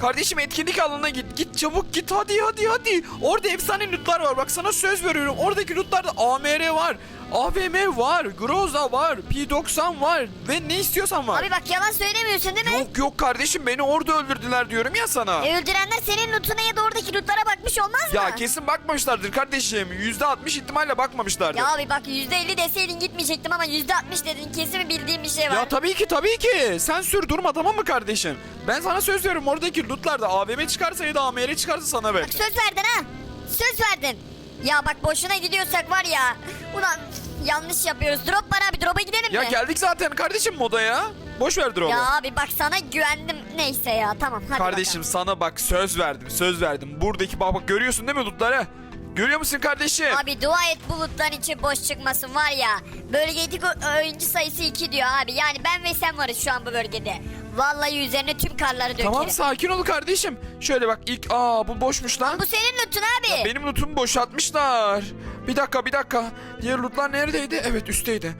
Kardeşim etkinlik alanına git. Git çabuk git hadi hadi hadi. Orada efsane lootlar var. Bak sana söz veriyorum. Oradaki lootlarda AMR var. AVM var. Groza var. P90 var. Ve ne istiyorsan var. Abi bak yalan söylemiyorsun değil mi? Yok yok kardeşim beni orada öldürdüler diyorum ya sana. E, öldürenler senin lootuna ya da oradaki lootlara bakmış olmaz mı? Ya kesin bakmamışlardır kardeşim. %60 ihtimalle bakmamışlardır. Ya abi bak %50 deseydin gitmeyecektim ama %60 dedin kesin bildiğim bir şey var. Ya tabii ki tabii ki. Sen sür durma tamam mı kardeşim? Ben sana söz veriyorum oradaki lootlarda AVM çıkarsa ya da AMR çıkarsa sana ver. Bak söz verdin ha. Söz verdin. Ya bak boşuna gidiyorsak var ya. Ulan yanlış yapıyoruz. Drop var abi drop'a gidelim Ya mi? geldik zaten kardeşim modaya. Boş ver drop'u. Ya abi bak sana güvendim. Neyse ya tamam hadi Kardeşim sana bak söz verdim söz verdim. Buradaki bak, bak görüyorsun değil mi lootları? Görüyor musun kardeşim? bakalım. Abi dua et bulutların içi boş çıkmasın var ya. Bölgedeki oyuncu sayısı 2 diyor abi. Yani ben ve sen varız şu an bu bölgede. Vallahi üzerine tüm karları dökerim. Tamam sakin ol kardeşim. Şöyle bak ilk aa bu boşmuş lan. Bu senin lootun abi. Benim lootumu boşaltmışlar. Bir dakika bir dakika. Diğer lootlar neredeydi? Evet üstteydi.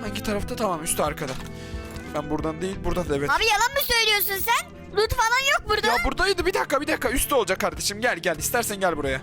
Hangi tarafta? Tamam üstte arkada. Ben buradan değil buradan da evet. Abi yalan mı söylüyorsun sen? Loot falan yok burada. Ya buradaydı bir dakika bir dakika üstte olacak kardeşim gel gel istersen gel buraya.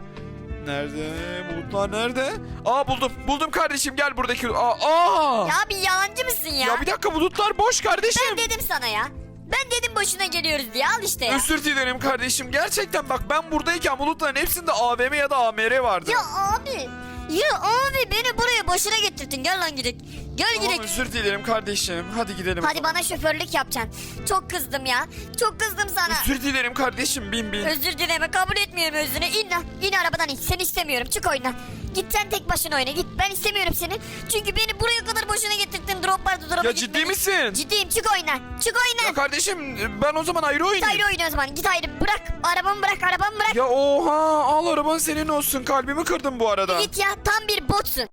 Nerede? Bulutlar nerede? Aa buldum. Buldum kardeşim gel buradaki. Aa, aa. Ya abi yalancı mısın ya? Ya bir dakika bulutlar boş kardeşim. Ben dedim sana ya. Ben dedim boşuna geliyoruz diye al işte ya. Özür dilerim kardeşim. Gerçekten bak ben buradayken bulutların hepsinde AVM ya da AMR vardı. Ya abi. Ya abi beni buraya boşuna getirdin. Gel lan gidelim. Gel Tamam, gidelim. özür dilerim kardeşim. Hadi gidelim. Hadi bana şoförlük yapacaksın. Çok kızdım ya. Çok kızdım sana. Özür dilerim kardeşim bin bin. Özür dileme kabul etmiyorum özrünü. İn lan. İn arabadan in. Seni istemiyorum. Çık oyundan. Git sen tek başına oyna. Git. Ben istemiyorum seni. Çünkü beni buraya kadar boşuna getirdin. Drop vardı drop'a Ya ciddi gitmedin. misin? Ciddiyim. Çık oyna. Çık Ya oyna. kardeşim ben o zaman ayrı Git oynayayım. ayrı oyna o zaman. Git ayrı. Bırak. Arabamı bırak. Arabamı bırak. Ya oha al araban senin olsun kalbimi kırdın bu arada. Git ya. Tam bir botsun.